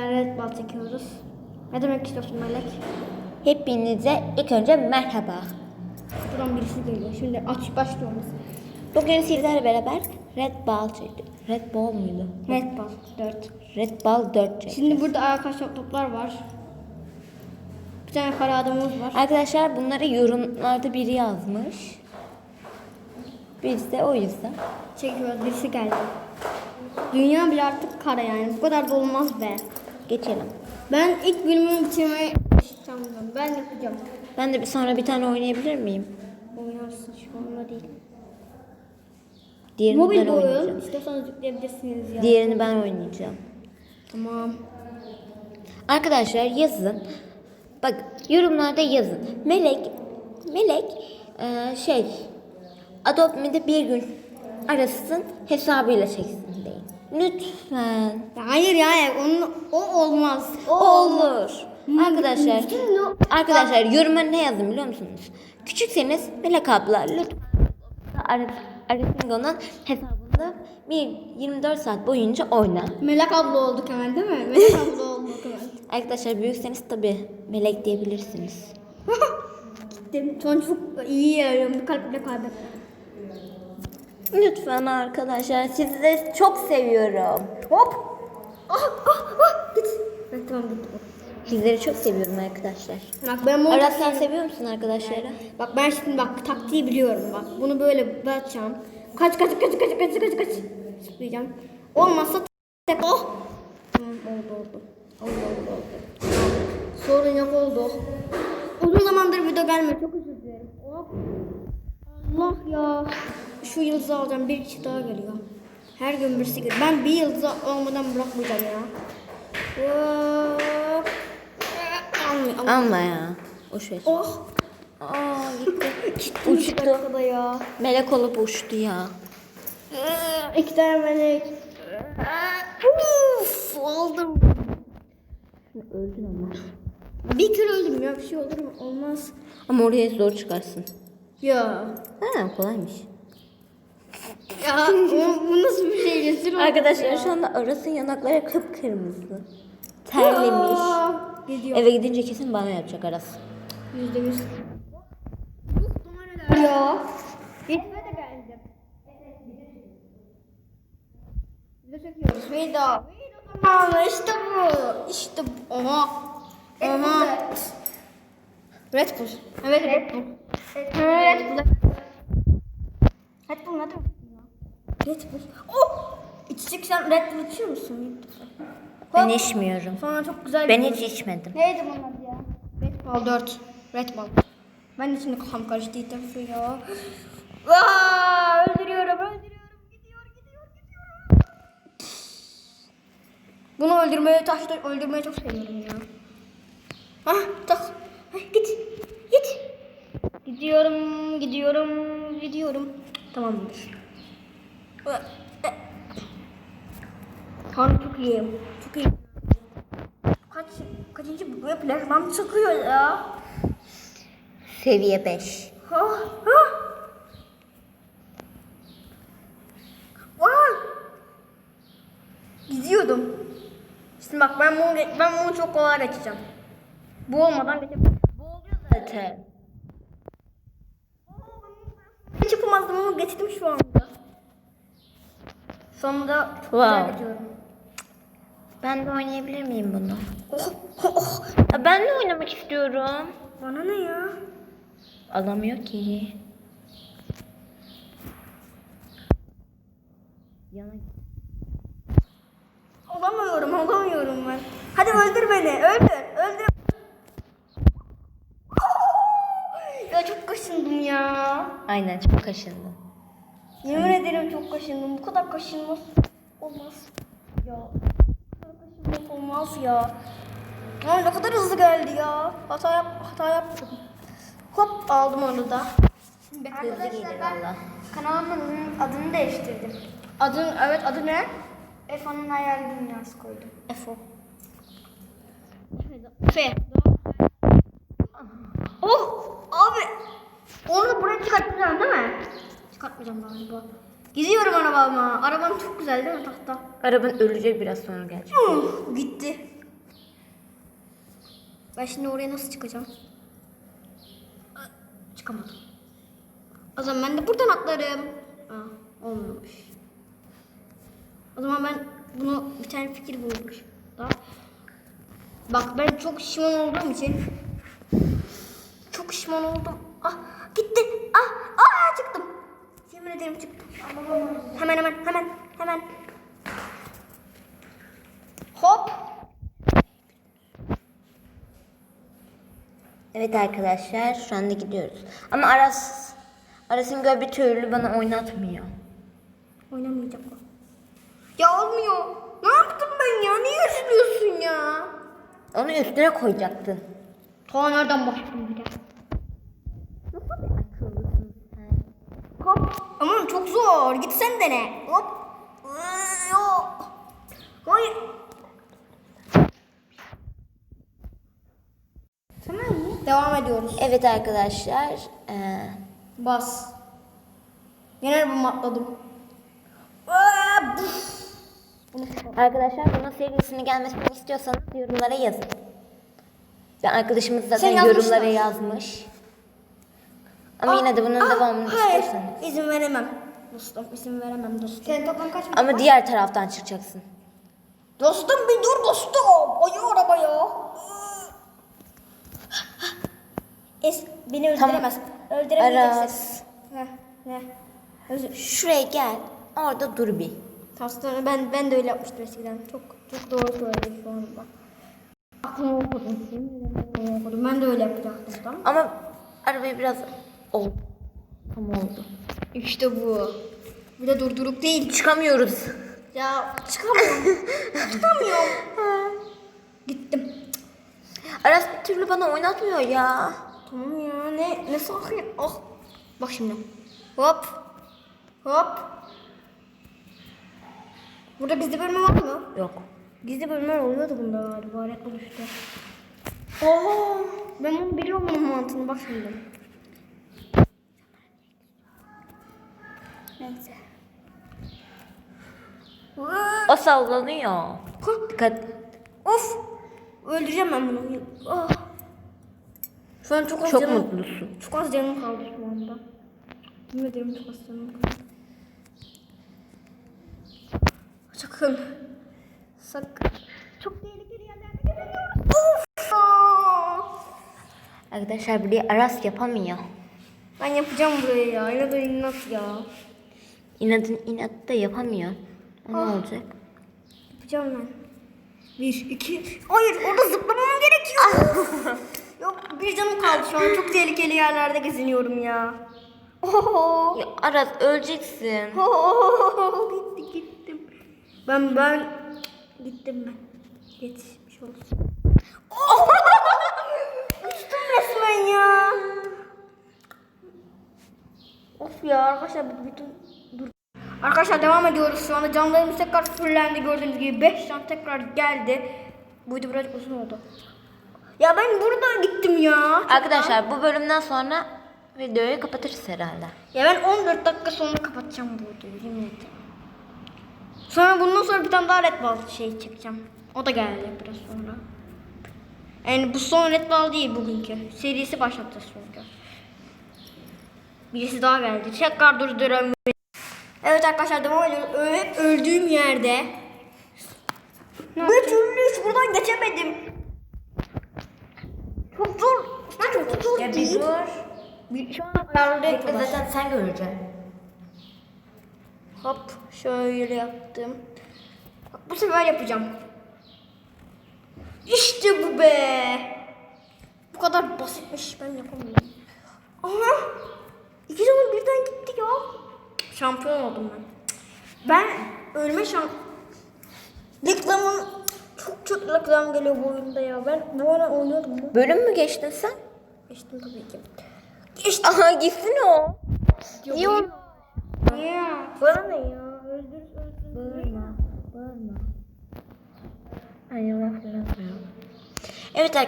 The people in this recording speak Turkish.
Red Ball çekiyoruz. Ne demek istiyorsun Melek? Hepinize ilk önce merhaba. Buradan birisi geliyor. Şimdi aç başlıyoruz. Bugün sizlerle beraber Red Ball çektik. Red Ball muydu? Red Ball 4. Red Ball 4 çektik. Şimdi burada arkadaşlar toplar var. Bir tane kara adamımız var. Arkadaşlar bunları yorumlarda biri yazmış. Biz de o yüzden. Çekiyoruz. Birisi geldi. Dünya bile artık kara yani. Bu kadar da olmaz be. Geçelim. Ben ilk bölümü bitirmeyi sanmıyorum. Ben yapacağım. Ben de bir sonra bir tane oynayabilir miyim? Oynarsın şu anda değil. Diğerini Mobil ben bir oyun. oynayacağım. İstiyorsanız yükleyebilirsiniz ya. Diğerini ben oynayacağım. Tamam. Arkadaşlar yazın. Bak yorumlarda yazın. Melek, Melek eee, şey Adobe Me'de bir gün arasın hesabıyla çeksin deyin. Lütfen. Hayır ya onun, o olmaz. O Olur. Arkadaşlar, arkadaşlar yoruma ne yazın biliyor musunuz? Küçükseniz Melek abla lütfen Arasingo'nun hesabında bir 24 saat boyunca oyna. Melek abla olduk hemen değil mi? Melek abla olduk hemen. Arkadaşlar büyükseniz tabi Melek diyebilirsiniz. Gittim. Son çok iyi yarıyorum. Bir kalp bile kaybettim. Lütfen arkadaşlar sizi de çok seviyorum. Hop. Ah ah ah. Git. Evet, tamam gitti. Sizleri çok seviyorum arkadaşlar. Bak ben bunu Aras sen seviyor musun arkadaşları? Bak ben şimdi bak taktiği biliyorum bak. Bunu böyle basacağım. Kaç kaç kaç kaç kaç kaç kaç. Zıplayacağım. Olmazsa tek oh. Tamam oldu oldu. Oldu oldu oldu. Sorun yok oldu. Uzun zamandır video gelmiyor. Çok özür dilerim. Hop. Allah ya. Şu yıldızı alacağım. Bir kişi daha geliyor. Her gün birisi geliyor. Ben bir yıldız olmadan bırakmayacağım ya. Hop. Almıyor. almıyor. Alma ya. Boş ver. Oh. Aa gitti. Uçtu. Ya. Melek olup uçtu ya. İki tane melek. Uf, aldım. Öldün ama. Bir kere öldüm ya bir şey olur mu? Olmaz. Ama oraya zor çıkarsın. Ya. Ha kolaymış. Ya bu, bu nasıl bir şey rezil oldu Arkadaşlar ya. şu anda Aras'ın yanakları kıpkırmızı. Terlemiş. Aa, Gidiyor. Eve gidince kesin bana yapacak Aras. Yüzde yüz. Ya. Gitme de geldim. Video çekiyoruz. Vida. Tamam işte bu. İşte bu. Oha. Oha. Red Bull. Evet Red Bull. Evet Red Bull. Red Bull ne demek ya? Red Bull. Oh! İçecek sen Red Bull içiyor musun? Ben içmiyorum. Sonra çok güzel Ben bir- hiç içmedim. Neydi bunun adı ya? Red Ball 4. Red Ball. Ben de şimdi kafam karıştı tarafı ya. Vaa, öldürüyorum, öldürüyorum. Gidiyor, gidiyor, gidiyor. Bunu öldürmeyi, taşla öldürmeyi çok seviyorum ya. Hah, tak. Hah, git, git. Gidiyorum, gidiyorum, gidiyorum. Tamamdır. Kan çok iyi, çok iyi. Kaç, kaçıncı böyle plazmam çıkıyor ya? Seviye 5. Ha, ha. Vay. Gidiyordum. Şimdi bak ben bunu, ben bunu çok kolay geçeceğim. Bu olmadan geçemem. Bu oluyor zaten. Hiç yapamazdım ama geçtim şu anda. Sonunda çok Wow. güzel geçiyorum. Ben de oynayabilir miyim bunu? Oh, oh, oh. Ben de oynamak istiyorum. Bana ne ya? Alamıyor ki. Yana Olamıyorum, olamıyorum ben. Hadi öldür beni, öldür, öldür. Ya çok kaşındım ya. Aynen çok kaşındı. Yemin ederim çok kaşındım. Bu kadar kaşınmaz olmaz. Ya. Bu kadar kaşınmaz olmaz ya. Ya ne kadar hızlı geldi ya. Hata yap hata yaptım. Hop aldım onu da. Gelir valla. kanalımın adını değiştirdim. Adın evet adı ne? Efe'nin hayal dünyası koydum. Efo. Efe. Oh abi. Onu da buraya çıkartmayacağım değil mi? Çıkartmayacağım galiba. Gidiyorum arabama. Arabam çok güzel değil mi tahta? Araban ölecek biraz sonra gelecek. Huh, gitti. Ben şimdi oraya nasıl çıkacağım? Çıkamadım. O zaman ben de buradan atlarım. Aa, olmamış. O zaman ben bunu bir tane fikir bulmuş. Daha. Bak ben çok şişman olduğum için çok şişman oldum. Ah gitti. Ah ah çıktım. Ederim çıktım. Hemen hemen hemen hemen. Hop. Evet arkadaşlar şu anda gidiyoruz. Ama Aras Aras'ın göl bir türlü bana oynatmıyor. Oynamayacak o. Ya olmuyor. Ne yaptım ben ya? Niye üzülüyorsun ya? Onu üstüne koyacaktın. Ta nereden başladım bir de? Hop. Aman çok zor. Git sen dene. Hop. Yok. Hayır. Tamam mı? Devam ediyoruz. Evet arkadaşlar. eee, Bas. Yine bu atladım. Arkadaşlar bunun serisinin gelmesini istiyorsanız yorumlara yazın. Ben arkadaşımız zaten Sen yorumlara yazmış. Ama yine de bunun Aa, devamını hayır. istiyorsanız. izin veremem. Dostum izin veremem dostum. Senin toplam kaç Ama diğer taraftan çıkacaksın. Dostum bir dur dostum. Ayı arabaya. Es beni Tamam. öldüremez. Öldüremeyeceksin. Aras. Ne? Ne? Özür. Şuraya gel. Orada dur bir. Aslında ben ben de öyle yapmıştım eskiden. Çok çok doğru söyledin şu anda. Aklımı okudum. Aklımı okudum. Ben de öyle yapacaktım tamam. Ama arabayı biraz oldu. Tam oldu. İşte bu. Bir de durdurup değil. Çıkamıyoruz. Ya çıkamıyorum. Çıkamıyorum. Gittim. Aras bir türlü bana oynatmıyor ya. Tamam ya ne ne sakin. Ah. Bak şimdi. Hop. Hop. Burada gizli bölme var mı? Yok. Gizli bölümler oluyordu bunda galiba. Bull işte. Oha. Ben bunu biliyorum bunun mantığını bak şimdi. Neyse. O sallanıyor. Dikkat. Of. Öldüreceğim ben bunu. Ah. Şu an çok az Çok canım. mutlusun. Çok az canım kaldı şu anda. Yemin ederim çok az canım kaldı. Sakın. Sakın. Çok tehlikeli yerlerde gidiyoruz. Of. Aa! Arkadaşlar burayı Aras yapamıyor. Ben yapacağım burayı ya. Yine de inat ya. İnadın inat da yapamıyor. O ne olacak? Yapacağım ben. Bir, iki. Hayır orada zıplamam gerekiyor. Yok bir canım kaldı şu an. Çok tehlikeli yerlerde geziniyorum ya. Oho. Ya Aras öleceksin. Oho. Gitti gittim. Ben ben gittim ben. Geçmiş olsun. Uçtum resmen ya. Of ya arkadaşlar bütün. Arkadaşlar devam ediyoruz. Şu anda canlarımız tekrar fullendi gördüğünüz gibi. 5 can tekrar geldi. Bu video birazcık uzun oldu. Ya ben burada gittim ya. Arkadaşlar bu bölümden sonra videoyu kapatırız herhalde. Ya ben 14 dakika sonra kapatacağım bu videoyu yemin ederim. Sonra bundan sonra bir tane daha Red Ball şey çekeceğim. O da gelecek biraz sonra. Yani bu son Red Ball değil bugünkü. Serisi başlatacağız çünkü. Birisi daha geldi. Tekrar durduruyorum. Evet arkadaşlar devam ediyoruz. Öyle öldüğüm yerde. Bir türlü buradan geçemedim. Çok zor. Çok zor değil. Bir, şu an ayarlı. Zaten sen göreceksin. Hop şöyle yaptım. Bak, bu sefer yapacağım. İşte bu be. Bu kadar basitmiş ben yapamıyorum. Aha. İki zaman birden gitti ya. Şampiyon oldum ben. Ben ölme şamp... Reklamın çok çok reklam geliyor bu oyunda ya. Ben bu ara oynuyordum mu? Bölüm mü geçtin sen? Geçtim tabii ki. Geçtim. Aha gitsin o. Niye o? Ya. Bana ne ya? Öldür öldür. Bağırma. Bağırma. Ay Allah Evet arkadaşlar.